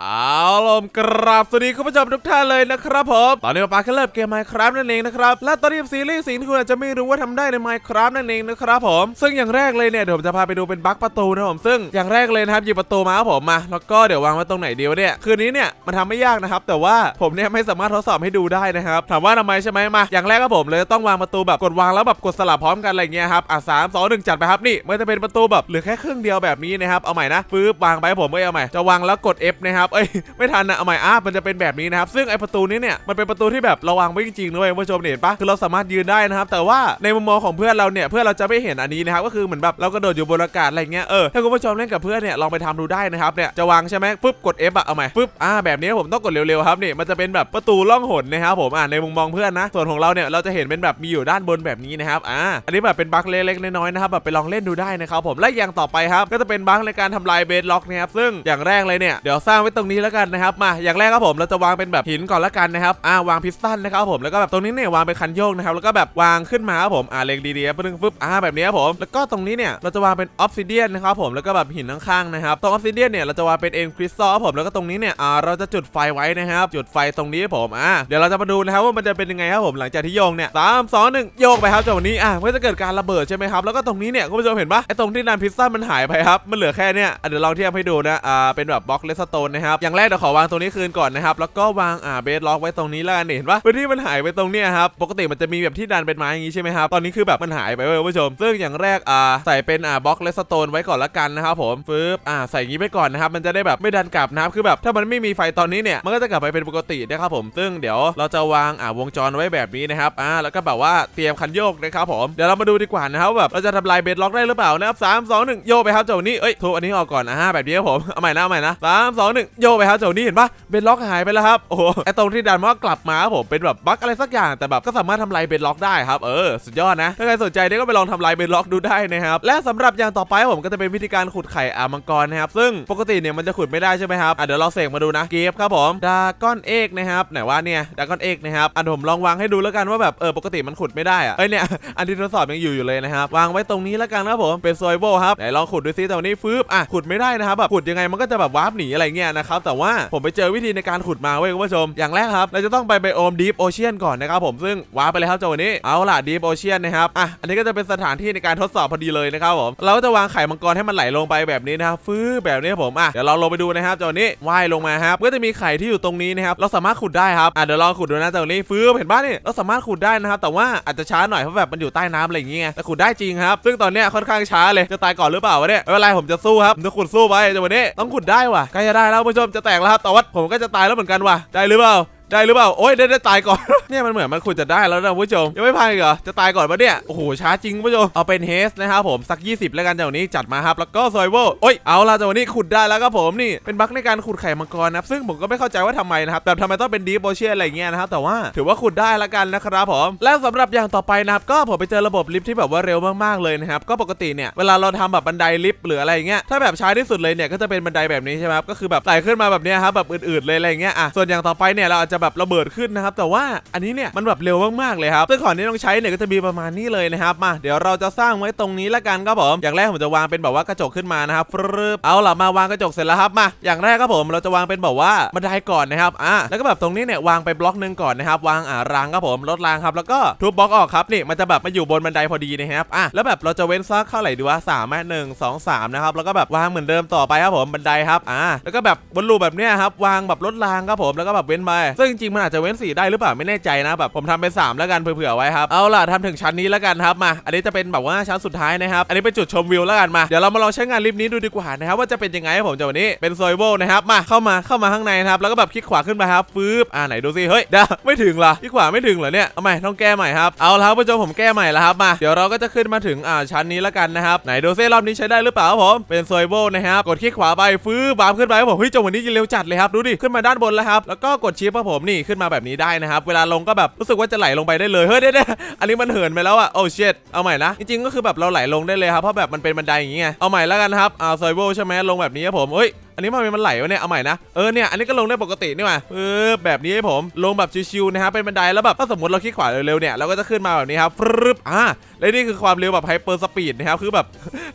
เอา ลมกราบสวัสดีคุณผู้ชมทุกท่านเลยนะครับผมตอนนี้ปาก็เริ่มเกม Minecraft นั่นเองนะครับและตอนนี้ซีรีส์สิ่งที่คุณอาจจะไม่รู้ว่าทำได้ใน Minecraft นั่นเองนะครับผมซึ่งอย่างแรกเลยเนี่ยเดี๋ยวผมจะพาไปดูเป็นบั๊กประตูนะครับผมซึ่งอย่างแรกเลยนะครับหยิบประตูมาครับผมมาแล้วก็เดี๋ยววางไว้ตรงไหนดีวะเนี่ยคืนนี้เนี่ยมันทำไม่ยากนะครับแต่ว่าผมเนี่ยไม่สามารถทดสอบให้ดูได้นะครับถามว่าทำไมใช่ไหมมาอย่างแรกครับผมเลยต้องวางประตูแบบกดวางแล้วแบบกดสลับพร้อมกันอะไรเงี้ยครับอะสามสองหนึ่งจัดไปครับนี่มันจะเป็นประตูแบบเหลือแค่ครึ่งเดียวแบบนี้นะครับเอาใหม่นะฟื้บวางไปผมเอ้ยเอาใหม่จะวางแล้วกด F นะครับเอ้ยไม่ทันนะเอาใหม่อะมันจะเป็นแบบนี้นะครับซึ่งไอประตูนี้เนี่ยมันเป็นประตูที่แบบราวางไว้จริงๆนะเว้ยคุณผู้ชมเห็นปะคือเราสามารถยืนได้นะครับ แต่ว่าในมุมมองของเพื่อนเราเนี่ยเพื่อนเราจะไม่เห็นอันนี้นะครับก็คือเหมือนแบบเรากระโดดอยู่บนอากาศอะไรเงี้ยเออถ้าคุณผู้ชมเล่นกับเพื่อนเนี่ยลองไปทำดูได้นะครับเนี่ยจะวางใช่ไหมปุ๊บกด F อะเอาใหม่ปุ๊บอ่าแบบนี้ผมต้องกดเร็วๆครับนี่มันจะเป็นแบบประตูล่องหนนะครับผมอ่าในมุมมองเพื่อนนะส่วนของเราเนี่ยเราจะเห็นเป็นแบบมีอยู่ด้านบนแบบนี้นะครับอ่าอันนี้แบบเป็นบั๊กเล็กๆน้อยๆนะครับแบบไปลองเล่นดูได้นะครับผมและอย่างต่อไปครับก็จะเป็นบั๊กในการทำลายเบสล็อกนะครับซึ่งอย่างแรกเลยเนี่ยเดี๋ยวสร้างไว้ตรงนี้แล้วกันนะครับมาอย่างแรกครับผมเราจะวางเป็นแบบหินก่อนละกันนะครับอ่าวางพิสตันนะครับผมแล้วก็แบบตรงนี้เนี่ยวางเป็นคันโยกนะครับแล้วก็แบบวางขึ้นมาครับผมอ่าเล็งดีๆปึ๊บปึ๊บอ่าแบบนี้ครับผมแล้วก็ตรงนี้เนี่ยเราจะวางเป็นออฟซิเดียนนะครับผมแล้วก็แบบหินข้างๆนะครับตรงออฟซิเดียนเนี่ยเราจะวางเป็นเอ็นคริสตัลครับผมแล้วก็ตรงนี้เนี่ยอ่าเราจะจุดไฟไว้นะครับ จุดไฟตรงนี้ครับผมอ่าเดี๋ยวเราจะมาดูนะครับว่ามันจะเป็นยังไงครับผมหลังจากที่โยงเนี่ยสามสองหนึ่งโยกไปครับจากวันนี้อะมันก็จะเกิดการระเบิดใช่ไหมครับแล้วก็ตรงนี้เนี่ยคุณผู้ชมเห็นปะไอ้ตรงที่นันพิสตันมันหายไปครับมันเหลือแค่เนี่ยเดี๋ยวลองเทียบให้ดูนะอ่าเป็นแบบบล็อกเลสโตนนะครับอย่างแรกเดี๋ยวขอวางตรงนี้คืนก่อนนะครับ แล้วก็วางอ่าเบสล็อกไว้ตรงนี้แล้วกันเห็นปะพื้นที่มันหายไปตรงเนี้ยครับ ปกติมันจะมีแบบที่ดันเป็นไม้อย่างงี้ใช่ไหมครับ ตอนนี้คือแบบมันหายไปเว้ยคุณผู้ชม ซึ่งอย่างแรกอ่าใส่เป็นอ่าบล็อกเลสโตนไว้ก่อนละกันนะครับผมฟึบอ่าใส่อย่างงี้ไปก่อนนะครับ มันจะได้แบบไม่ดันกลับนะครับ คือแบบถ้ามันไม่มีไฟตอนนี้เนี่ย มันก็จะกลับไปเป็นปกตินะครับผม ซึ่งเดี๋ยวเราจะวางอ่าวงจรไว้แบบนี้นะครับ อ่า แล้วก็แบบว่าเตรียมคันโยกนะครับผม เดี๋ยวเรามาดูดีกว่านะครับแบบเราจะทำลายเบสล็อกได้หรือเปล่านะครับสามสองหนึ่งโยไปครับเจ้านี้เอ้ยทุบอันนี้ออกก่อนอ่าแบบนี้ครับผมเอาใหม่นะเอาใหม่นะสามสองหนึ่งโยไปครับเจ้านี้เห็นปะเบสล็อกหายไปแล้วครับ โอ้โหไอตรงที่ดันมันก็กลับมาครับผมเป็นแบบบั๊กอะไรสักอย่างแต่แบบก็สามารถทำลายเบสล็อกได้ครับ เออ สุดยอดนะ ถ้าใครสนใจเนี่ยก็ไปลองทำลายเบสล็อกดูได้นะครับ และสำหรับอย่างต่อไปครับผมก็จะเป็นวิธีการขุดไข่อามังกรนะครับ ซึ่งปกติเนี่ยมันจะขุดไม่ได้ใช่ไหมครับอะเดี๋ยวเราเสกมาดูนะเกฟครับผมดาก้อนเอกนะครับไหนว่าเนี่ยดาก้อนเอกนะครับอะผมลองวางให้ดูแล้วกันว่าแบบเออปกติมันขุดไม่ได้อะเอ้ยเนี่ยอันที่ทดสอบยังอยู่อยู่เลยนะครับวางไว้ตรงนี้แล้วกันนะครับผมเป็นโซยโบครับไหนลองขุดดูซิแต่วันนี้ฟืบอะขุดไม่ได้นะครับแบบขุดยังไงมันก็จะแบบวาร์ปหนีอะไรเงี้ยนะครับแต่ว่าผมไปเจอวิธีในการขุดมาเว้ยคุณผู้ชม อย่างแรกครับ เราจะต้องไปไบโอมดีฟโอเชียนก่อนนะครับผมซึ่งว้าไปเลยครับเจ้าวันนี้เอาล่ะดีฟโอเชียนนะครับอะอันนี้ก็จะเป็นสถานที่ในการทดสอบพอดีเลยนะครับผมเราก็จะวางไข่มังกรให้มันไหลลงไปแบบนี้นะครับฟืบแบบนี้ครับผมอะเดี๋ยวเราลงไปดูนะครับเจ้าวันนี้ว่ายลงมาครับก็จะมีไข่ที่อยู่ตรงนี้นะครับเราสามารถขุดได้ครับอะเดี๋ยวลองขุดดูนะเจ้าวันนี้ฟืบเห็นป่ะนี่เราสามารถขุดได้นะครับแต่ว่าอาจจะช้าหน่อยเพราะแบบมันอยู่ใต้น้ำอะไรอย่างเงี้ยแต่ขุดได้จริงครับ ซึ่งตอนเนี้ยค่อนข้างช้าเลยจะตายก่อนหรือเปล่าวะเนี่ยไม่เป็นไรผมจะสู้ครับจะขุดสู้ไปเจ้าวันนี้ต้องขุดได้ว่ะใกล้จะได้แล้วผู้ชมจะแตกแล้วครับแต่ว่าผมก็จะตายแล้วเหมือนกันว่ะได้หรือเปล่า ได้หรือเปล่า โอ้ยได้ได้ตายก่อน เนี่ยมันเหมือนมันขุดจะได้แล้วนะผู้ชม ยังไม่พังอีกเหรอ จะตายก่อนปะเนี่ย โอ้โหช้าจริงผู้ชม เอาเป็นเฮสนะครับผม สัก 20 แล้วกันจากวันนี้จัดมาครับ แล้วก็ซอยโวโอ้ย เอาละจากวันนี้ขุดได้แล้วครับผมนี่ เป็นบั๊กในการขุดไข่มังกรนะครับซึ่งผมก็ไม่เข้าใจว่าทำไมนะครับ แบบทำไมต้องเป็นดีโบเชียอะไรเงี้ยนะครับ แต่ว่าถือว่าขุดได้แล้วกันนะครับผม และสำหรับอย่างต่อไปนะครับ ก็ผมไปเจอระบบลิฟต์ที่แบบว่าเร็วมากๆเลยนะครับ ก็ปกติเนี่ย เวลาเราทำแบบบันไดลิฟต์หรืออะไรเงี้ย ถ้าแบบช้าที่สุดเลยเนี่ย ก็จะเป็นบันไดแบบนี้ใช่ไหมครับ ก็คือแบบไต่ขึ้นมาแบบนี้ครับแบบอืดๆเลยอะไรเงี้ยอะส่วนอย่างต่อไปเนี่ยเราอาจจะแบบระเบิดขึ้นนะครับ แต่ว่าอันนี้เนี่ยมันแบบเร็วมากๆเลยครับซึ่งของที่ต้องใช้เนี่ยก็จะมีประมาณนี้เลยนะครับมาเดี๋ยวเราจะสร้างไว้ตรงนี้ละกันครับผมอย่างแรกผมจะวางเป็นแบบว่ากระจกขึ้นมานะครับฟรึบเอาล่ะมาวางกระจกเสร็จแล้วครับมาอย่างแรกครับผมเราจะวางเป็นแบบว่าบันไดก่อนนะครับอะแล้วก็แบบตรงนี้เนี่ยวางไปบล็อกหนึ่งก่อนนะครับวางอ่ารางครับผมลดรางครับแล้วก็ทุบบล็อกออกครับนี่มันจะแบบมาอยู่บนบันไดพอดีนะครับอะแล้วแบบเราจะเว้นซักเท่าไหร่ดีวะสามแม่หนึ่งสองสามนะครับแล้วก็แบบวางเหมือนเดิมต่อไปครับผมบันไดครับอ่าแล้วก็แบบบนรูแบบเนี้ยครับวางแบบลดรางครับผมแล้วก็แบบเว้นไปซึ่งจริงมันอาจจะเว้นสี่ได้หรือเปล่าไม่แน่ใจนะแบบผมทำเป็นสามแล้วกันเผื่อๆไว้ครับเอาล่ะทำถึงชั้นนี้แล้วกันครับมา อันนี้จะเป็นแบบว่าชั้นสุดท้ายนะครับอันนี้เป็นจุดชมวิวแล้วกันมาเดี๋ยวเรามาลองใช้งานลิฟต์นี้ดูดีกว่านะครับว่าจะเป็นยังไงครับผมจากวันนี้เป็นโซยโวนะครับมาเข้ามาเข้ามาข้างในนะครับแล้วก็แบบคลิกขวาขึ้นไปครับฟืบอ่าไหนดูสิเฮ้ยเดี๋ยวไม่ถึงเหรอคลิกขวาไม่ถึงเหรอเนี่ยเอาใหม่ต้องแก้ใหม่ครับเอาละครับผู้ชมผมแก้ใหม่แล้วครับมาเดี๋ยวเราก็จะขึ้นมาถึงอ่าชั้นนี้แล้วกันนะครับไหนดูซิรอบนี้ใช้ได้หรือเปล่าครับผมเป็นโซยโวนะครับกดคลิกขวาไปฟืบบามขึ้นไปครับผมเฮ้ยจังหวะนี้เร็วจัดเลยครับดูดิขึ้นมาด้านบนแล้วครับแล้วก็กดชิปครับผมมนี่ขึ้นมาแบบนี้ได้นะครับ เวลาลงก็แบบรู้สึกว่าจะไหลลงไปได้เลย เฮ้ยเดี๋ยวๆอันนี้มันเหินไปแล้วอะโอ้เชิดเอาใหม่นะ จริงๆก็คือแบบเราไหลลงได้เลยครับ เพราะแบบมันเป็นบันไดอย่างเงี้ย เอาใหม่แล้วกันครับ อ่าโซยิวใช่ไหมลงแบบนี้ครับผมเอ้ย อันนี้มันมันไหลวะเนี่ย เอาใหม่นะ เออเนี่ย อันนี้ก็ลงได้ปกตินี่หว่าเออแบบนี้ให้ผม ลงแบบชิวๆนะครับเป็นบันไดแล้วแบบถ้าสมมติเราคลิกขวาเร็วๆเนี่ย เราก็จะขึ้นมาแบบนี้ครับฟรึบอ่าและนี่คือความเร็วแบบไฮเปอร์สปีดนะครับ คือแบบ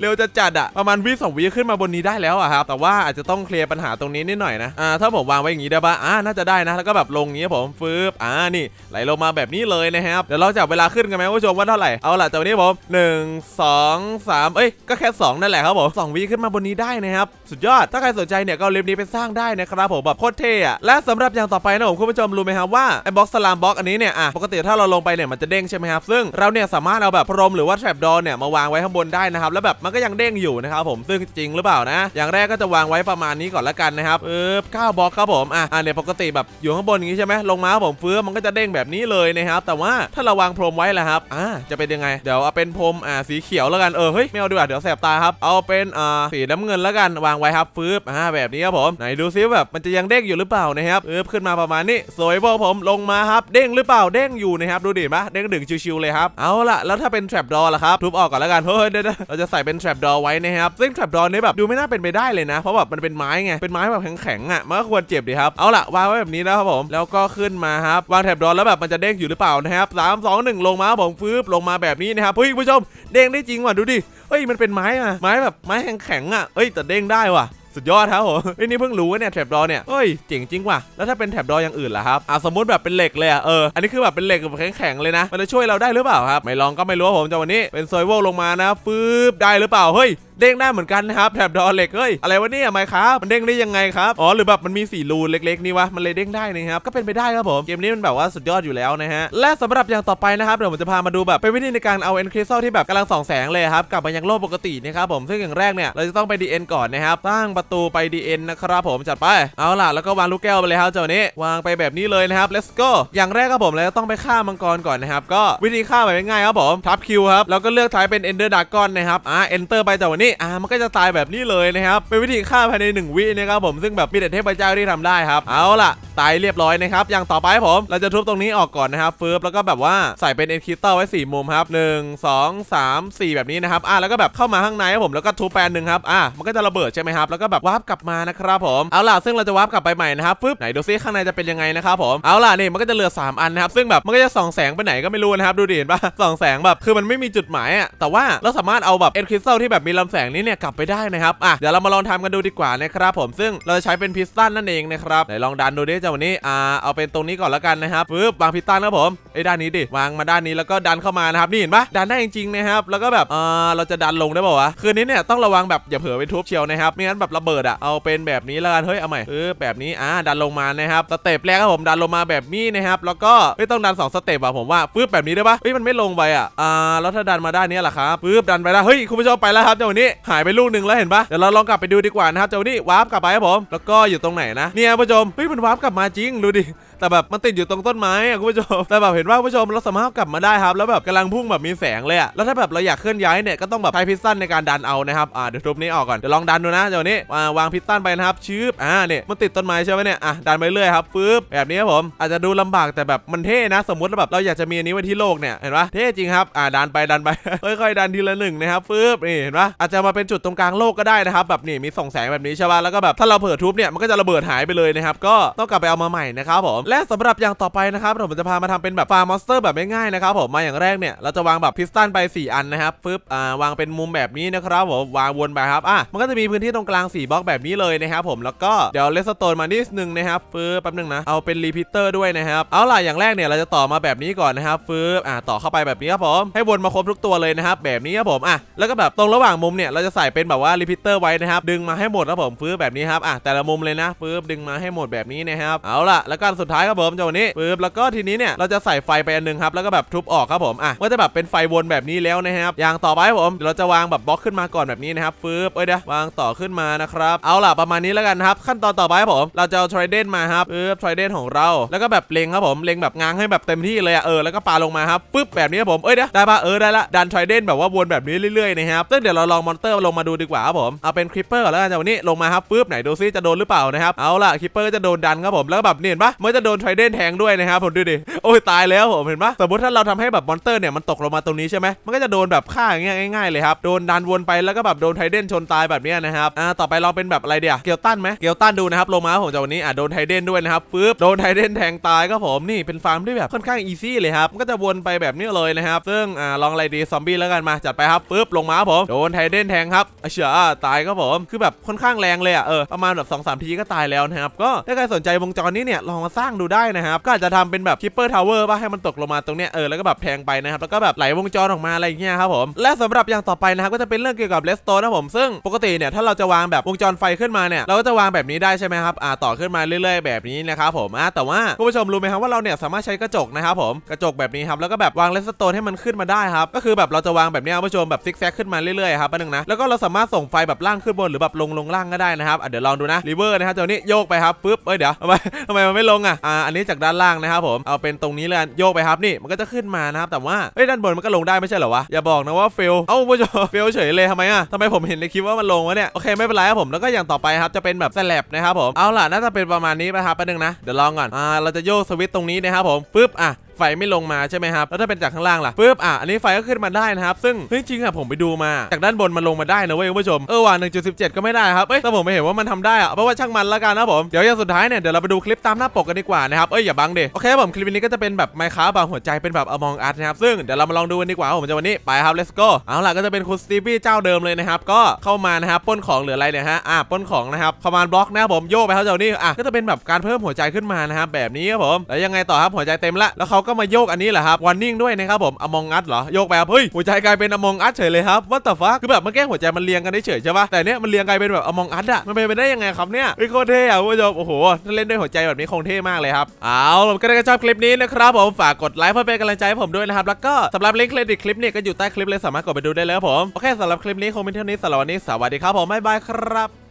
เร็วจะจัดอะประมาณวิสองวิขึ้นมาบนนี้ได้แล้วอะครับ แต่ว่าอาจจะต้องเคลียร์ปัญหาตรงนี้นิดหน่อยนะ อ่า ถ้าผมวางไว้อย่างนี้ได้ปะอ่า น่าจะได้นะ แล้วก็แบบลงอย่างนี้ครับผมฟืบอ่า นี่ ไหลลงมาแบบนี้เลยนะครับ เดี๋ยวเราจับเวลาขึ้นกันไหมคุณผู้ชมว่าเท่าไหร่ เอาล่ะจากนี้ผมหนึ่งสอสามเอ้ย ก็แค่สองนั่นแหละครับผมสองวิขึ้นมาบนนี้ได้นะครับ สุดยอด ถ้าใครสนใจเนี่ยก็เลิฟต์นี้ไปสร้างได้นะครับผมแบบโคตรเท่อะและสำหรับอย่างต่อไปนะผมคุณผู้ชมรู้ไหมครับว่าไอ้บ็อกสลามบ็อกอันนี้เนี่ยอะปกติถ้าเราลงไปเนี่ยมันจะเด้งใช่ไหมครับซึ่งเราเนี่ยสามารถเอาแบบพรมหรือว่าแทรปดอเนี่ยมาวางไว้ข้างบนได้นะครับแล้วแบบมันก็ยังเด้งอยู่นะครับผมซึ่งจริงหรือเปล่านะ อย่างแรกก็จะวางไว้ประมาณนี้ก่อนละกันนะครับเออเก้าบล็อกครับผมอะอะเนี่ยปกติแบบอยู่ข้างบนอย่างนี้ใช่ไหมลงมาผมเฟื้อมันก็จะเด้งแบบนี้เลยนะครับแต่ว่าถ้าเราวางพรมไว้ละครับอ่าจะเป็นยังไงเดี๋ยวเอาเป็นพรมอ่าสีเขียวแล้วกันเออเฮ้ยไม่เอาดีกว่าเดี๋ยวแสบตาครับเอาเป็นอ่าสีน้ำเงินแล้วกันวางไว้ครับฟื้บอ่าแบบนี้ครับผมไหนดูซิแบบมันจะยังเด้งอยู่หรือเปล่านะครับเออขึ้นมาประมาณนี้สวยพวกผมลงมาครับเด้งหรือเปล่าเด้งอยู่นะครับดูดิมะเด้งดึงชิวๆเลยครับเอาล่ะแล้วถ้าเป็น trap door ล่ะครับทุบออกก่อนแล้วกันเฮ้ยเดี๋ยวเราจะใส่เป็น trap door ไว้นะครับซึ่ง trap door นี้แบบดูไม่น่าเป็นไปได้เลยนะเพราะแบบมันเป็นไม้ไงเป็นไม้แบบแข็งๆอะมันก็ควรเจ็บดีครับเอาล่ะวางไว้แบบนี้นะครับผมแล้วก็ขึ้นมาครับวาง trap door แล้วแบบมันจะเด้งอยู่หรือเปล่านะครับสามสองหนึ่งลงมาผมฟื้บลงมาแบบนี้นะครับเฮ้ยผู้ชมเด้งได้จริงว่ะดูดิเฮ้ยมันเป็นไม้อะไม้แบบไม้แข็งๆอะเฮ้ยแต่เด้งได้ว่ะ สุดยอดครับผมเฮ้นี่เพิ่งรู้ว่าเนี่ยแถบดอเนี่ยเฮ้ยเจ๋งจริงว่ะแล้วถ้าเป็นแถบดออย่างอื่นล่ะครับอะสมมติแบบเป็นเหล็กเลยอะเอออันนี้คือแบบเป็นเหล็กแบบแข็งๆเลยนะมันจะช่วยเราได้หรือเปล่าครับไม่ลองก็ไม่รู้ผมจะวันนี้เป็นโซยโวลงมานะฟืบได้หรือเปล่าเฮ้ย เด้งได้เหมือนกันนะครับแถบดอเหล็กเฮ้ยอะไรวะเนี่ยไมครับมันเด้งได้ยังไงครับอ๋อหรือแบบมันมีสี่รูเล็กๆนี่วะมันเลยเด้งได้นะครับก็เป็นไปได้ครับผมเกมนี้มันแบบว่าสุดยอดอยู่แล้วนะฮะและสำหรับอย่างต่อไปนะครับเดี๋ยวผมจะพามาดูแบบเป็นวิธีในการเอาเอ็นคริสตัลที่แบบกำลังส่องแสงเลยครับกลับมายังโลกปกตินะครับผมซึ่งอย่างแรกเนี่ยเราจะต้องไป DN ก่อนนะครับตั้งประตูไป DN นนะครับผมจัดไปเอาล่ะแล้วก็วางลูกแก้วไปเลยครับเจ้านี้วางไปแบบนี้เลยนะครับ let's go อย่างแรกครับผมเราจะต้องไปฆ่ามังกรก่อนนะครับก็วิธีฆ่าแบบง่ายครับผมทับคิวครับแล้วก็เลือกท้ายเป็น Ender Dragon นะครับอ่า Enter ไปจากวันนี้อ่ามันก็จะตายแบบนี้เลยนะครับเป็นวิธีฆ่าภายในหนึ่งวินะครับผมซึ่งแบบมีแต่เทพเจ้าที่ทำได้ครับ เอาล่ะ ตายเรียบร้อยนะครับ อย่างต่อไปผม เราจะทุบตรงนี้ออกก่อนนะครับฟืบแล้วก็แบบว่าใส่เป็นเอ็นคิสตัลไว้ 4 มุมครับ 1 2 3 4 แบบนี้นะครับ อะ แล้วก็แบบเข้ามาข้างในครับผม แล้วก็ทุบแปนหนึ่งครับ อะ มันก็จะระเบิดใช่ไหมครับ แล้วก็แบบวาร์ปกลับมานะครับผม เอาล่ะ ซึ่งเราจะวาร์ปกลับไปใหม่นะครับฟึบไหนดูซิข้างในจะเป็นยังไงนะครับผม เอาล่ะนี่มันก็จะเหลือ 3 อันนะครับ ซึ่งแบบมันก็จะส่องแสงไปไหนก็ไม่รู้นะครับ ดูดิเห็นปะส่องแสงแบบ คือมันไม่มีจุดหมายอะแต่ว่าเราสามารถเอาแบบเอ็นคริสตัลที่แบบมีลำแสงนี้เนี่ยกลับไปได้นะครับ อะ เดี๋ยวเรามาลองทำกันดูดีกว่านะครับผม ซึ่งเราจะใช้เป็นพิสตันนั่นเองนะครับไหนลองดันดูดิเจ้าวันนี้อ่าเอาเป็นตรงนี้ก่อนแล้วกันนะครับปึ๊บวางพิสตันครับผมไอ้ด้านนี้ดิวางมาด้านนี้แล้วก็ดันเข้ามานะครับนี่เห็นปะดันได้จริงๆนะครับแล้วก็แบบเออเราจะดันลงได้ป่าวะคืนนี้เนี่ยต้องระวังแบบอย่าเผลอไปทุบเชียวนะครับไม่งั้นแบบระเบิดอะเอาเป็นแบบนี้แล้วกันเฮ้ยเอาใหม่ปึ๊บแบบนี้อ่าดันลงมานะครับสเต็ปแรกครับผมดันลงมาแบบนี้นะครับแล้วก็ไม่ต้องดันสองสเต็ปอะผมว่าปึ๊บแบบนี้ได้ปะเฮ้ยมันไม่ลงไปอะอ่าแล้วถ้าดันมาด้านนี้ล่ะครับปึ๊บดันไปแล้วเฮ้ยคุณผู้ชมไปแล้วครับเจ้าวันนี้หายไปลูกหนึ่งแล้วเห็นปะเดี๋ยวเราลองกลับไปดูดีกว่านะครับเจ้าวันนี้วาร์ปกลับไปครับผมแล้วก็อยู่ตรงไหนนะเนี่ยผู้ชมเฮ้ยมันวาร์ปกลับมาจริงดูดิ แต่แบบมันติดอยู่ตรงต้นไม้อะคุณผู้ชมแต่แบบเห็นว่าคุณผู้ชมเราสามารถกลับมาได้ครับ แล้วแบบกำลังพุ่งแบบมีแสงเลยอะแล้วถ้าแบบเราอยากเคลื่อนย้ายเนี่ยก็ต้องแบบใช้พิสตันในการดันเอานะครับอ่าเดี๋ยวทุบนี้ออกก่อนเดี๋ยวลองดันดูนะเดี๋ยวนี้วางวางพิสตันไปนะครับชืบอ่าเนี่ยมันติดต้นไม้ใช่ไหมเนี่ยอะดันไปเรื่อยครับปึ๊บแบบนี้ครับผมอาจจะดูลำบากแต่แบบมันเท่นะ สมมติแบบเราอยากจะมีอันนี้ไว้ที่โลกเนี่ยเห็นปะเท่จริงครับอ่าดันไปดันไปค่อยๆดันทีละหนึ่งนะครับปึ๊บนี่เห็นปะอาจจะมาเป็นจุดตรงกลางโลกก็ได้นะครับแบบนี่มีส่องแสงแบบนี้ใช่ปะแล้วก็แบบถ้าเราเผลอทุบเนี่ยมันก็จะระเบิดหายไปเลยนะครับก็ต้องกลับไปเอามาใหม่นะครับผมและสำหรับอย่างต่อไปนะครับผมจะพามาทำเป็นแบบฟาร์มอนสเตอร์แบบง่ายๆนะครับผมมาอย่างแรกเนี่ยเราจะวางแบบพิสตันไป 4 อันนะครับปึ๊บอ่าวางเป็นมุมแบบนี้นะครับผมวางวนไปครับอะมันก็จะมีพื้นที่ตรงกลาง4บล็อกแบบนี้เลยนะครับผมแล้วก็เดี๋ยวเลสโตนมานิดนึงนะครับปึ๊บแป๊บนึงนะเอาเป็นรีพิเตอร์ด้วยนะครับเอาล่ะอย่างแรกเนี่ยเราจะต่อมาแบบนี้ก่อนนะครับปึ๊บอะต่อเข้าไปแบบนี้ครับผมให้วนมาครบทุกตัวเลยนะครับแบบนี้ครับผมอะแล้วก็แบบตรงระหว่างมุมเนี่ยเราจะใส่เป็นแบบว่ารีพิเตอร์ไว้นะครับดึงมาให้หมดครับผมปึ๊บแบบนี้ครับอะแต่ละมุมเลยนะปึ๊บดึงมาให้หมดแบบนี้นะครับเอาล่ะแล้วก็สุดท้ายครับผมจ้าวันนี้ปึ๊บแล้วก็ทีนี้เนี่ยเราจะใส่ไฟไปอันหนึงครับแล้วก็แบบทุบออกครับผมอะก็จะแบบเป็นไฟวนแบบนี้แล้วนะครับอย่างต่อไปครับผมเราจะวางแบบบล็อกขึ้นมาก่อนแบบนี้นะครับปึ๊บเอ้ยเดี๋ยววางต่อขึ้นมานะครับเอาล่ะประมาณนี้แล้วกันครับขั้นตอนต่อไปครับผมเราจะเอาทริเดนมาครับปึ๊บทริเดนของเรา แล้วก็แบบเล็งครับผมเล็งแบบง้างให้แบบเต็มที่เลยอะเออแล้วก็ปาลงมาครับปึ๊บแบบนี้ครับผมเอ้ยเดี๋ยวได้ปะเออได้ละดันทริเดนแบบว่าวนแบบนี้เรื่อยๆนะครับซึ่งเดี๋ยวเราลองมอนเตอร์ลงมาดูดีกว่าครับผมเอาเป็นคริปเปอร์แล้วกันจากวันนี้ลงมาครับปึ๊บไหนดูซิจะโดนหรือเปล่านะครับเอาล่ะคริปเปอร์จะโดนดันครับผมแล้วแบบนี่เห็นปะมันจะโดดนไทเดนแทงด้วยนะครับผมดูดิโอ้ยตายแล้วผมเห็นปะสมมติถ้าเราทำให้แบบมอนเตอร์เนี่ยมันตกลงมาตรงนี้ใช่ไหมมันก็จะโดนแบบฆ่าอย่างเงี้ยง่ายๆเลยครับโดนดันวนไปแล้วก็แบบโดนไทเดนชนตายแบบนี้นะครับอ่าต่อไปเราเป็นแบบอะไรเดียวเกียวตันไหมเกียวตันดูนะครับลงมาผมจากวันนี้อะโดนไทเดนด้วยนะครับปึ๊บโดนไทเดนแทงตายก็ผมนี่เป็นฟาร์มที่แบบค่อนข้างอีซี่เลยครับมันก็จะวนไปแบบนี้เลยนะครับซึ่งอ่าลองอะไรดีซอมบี้แล้วกันมาจัดไปครับปึ๊บลงมาผมโดนไทเดนแทงครับเฉยตายก็ผมคือแบบค่อนข้างแรงเลยอะเออประมาณแบบ2อสทีก็ตายแล้วนะครับก็ถ้าใครสนใจวงจรนี้เนี่ยลองมาสร้างดูได้นะครับก็อาจจะทำเป็นแบบคิปเปอร์ทาวเวอร์ป่ะให้มันตกลงมาตรงเนี้ยเออแล้วก็แบบแทงไปนะครับแล้วก็แบบไหลวงจรออกมาอะไรอย่างเงี้ยครับผมและสำหรับอย่างต่อไปนะครับก็จะเป็นเรื่องเกี่ยวกับเลสโตนนะผมซึ่งปกติเนี่ยถ้าเราจะวางแบบวงจรไฟขึ้นมาเนี่ยเราก็จะวางแบบนี้ได้ใช่ไหมครับอ่าต่อขึ้นมาเรื่อยๆ แบบนี้นะครับผมอ่าแต่ว่าคุณผู้ชมรู้ไหมครับว่าเราเนี่ยสามารถใช้กระจกนะครับผมกระจกแบบนี้ครับแล้วก็แบบวางเลสโตนให้มันขึ้นมาได้ครับก็คือแบบเราจะวางแบบนี้คุณผู้ชมแบบซิกแซกขึ้นมาเรื่อยๆครับปนึงนะแล้วก็เราสามารถส่งไฟแบบล่างขึ้นบนหรือแบบลงลงล่างก็ได้นะครับอะเดี๋ยวลองดูนะรีเวอร์นะครับตัวนี้โยกไปครับปึ๊บเอ้ยเดี๋ยวทำไมทำไมมันไม่ลงอะอ่าอันนี้จากด้านล่างนะครับผมเอาเป็นตรงนี้เลยโยกไปครับนี่มันก็จะขึ้นมานะครับแต่ว่าเอ้ยด้านบนมันก็ลงได้ไม่ใช่เหรอวะอย่าบอกนะว่าเฟลเอ้าผู้ชมเฟลเฉยเลยทำไมอะทำไมผมเห็นในคลิปว่ามันลงวะเนี่ยโอเคไม่เป็นไรครับผมแล้วก็อย่างต่อไปครับจะเป็นแบบสแลบนะครับผมเอาล่ะน่าจะเป็นประมาณนี้ไปครับแป๊บนึงนะเดี๋ยวลองก่อนอ่าเราจะโยกสวิตช์ตรงนี้นะครับผมปึ๊บอะ ไฟไม่ลงมาใช่ไหมครับแล้วถ้าเป็นจากข้างล่างล่ะปึ๊บอะอันนี้ไฟก็ขึ้นมาได้นะครับ ซึ่งเฮ้ยจริงอะผมไปดูมาจากด้านบนมันลงมาได้นะเว้ยคุณผู้ชมเออว่ะ1.17 ก็ไม่ได้ครับเอ้ยแต่ผมไม่เห็นว่ามันทำได้อะเพราะว่าช่างมันละกันนะผมเดี๋ยวอย่างสุดท้ายเนี่ยเดี๋ยวเราไปดูคลิปตามหน้าปกกันดีกว่านะครับเอ้ยอย่าบังเดโอเคผมคลิปนี้ก็จะเป็นแบบไมค้าบางหัวใจเป็นแบบ Among Us นะครับซึ่งเดี๋ยวเรามาลองดูกันดีกว่าผมจะวันนี้ไปครับ let's go เอาล่ะก็จะเป็นคุณสตีฟี่เจ้าเดิมเลยนะครับก็เข้ามานะครับปล้นของหรืออะไรเนี่ยฮะอะปล้นของนะครับคอมมานด์บล็อกนะครับผมโยกไปครับเจ้านี่อะก็จะเป็นแบบการเพิ่มหัวใจขึ้นมานะครับแบบนี้ครับผมแล้วยังไงต่อครับหัวใจเต็มละแล้วเขาก็มาโยกอันนี้แหละครับวันนิ่งด้วยนะครับผมอมองอัดเหรอโยกไปครับเฮ้ยหัวใจกลายเป็นอมองอัดเฉยเลยครับว่าแต่ฟ้าคือแบบมันแก้หัวใจมันเรียงกันได้เฉยใช่ปะแต่เนี้ยมันเรียงกลายเป็นแบบอมองอัดอะมันเป็นไปได้ยังไงครับเนี่ยเฮ้ยโคตรเท่อะคุณผู้ชมโอ้โหถ้าเล่นด้วยหัวใจแบบนี้คงเท่มากเลยครับเอาล่ะก็ได้ชอบคลิปนี้นะครับผมฝากกดไลค์เพื่อเป็นกำลังใจให้ผมด้วยนะครับแล้วก็สำหรับลิงก์เครดิตคลิปเนี่ยก็อยู่ใต้คลิปเลยสามารถกดไปดูได้เลยครับผมโอเคสำหรับคลิปนี้คงเป็นเท่านี้สำหรับวันนี้สวัสดีครับผมบ๊ายบายครับ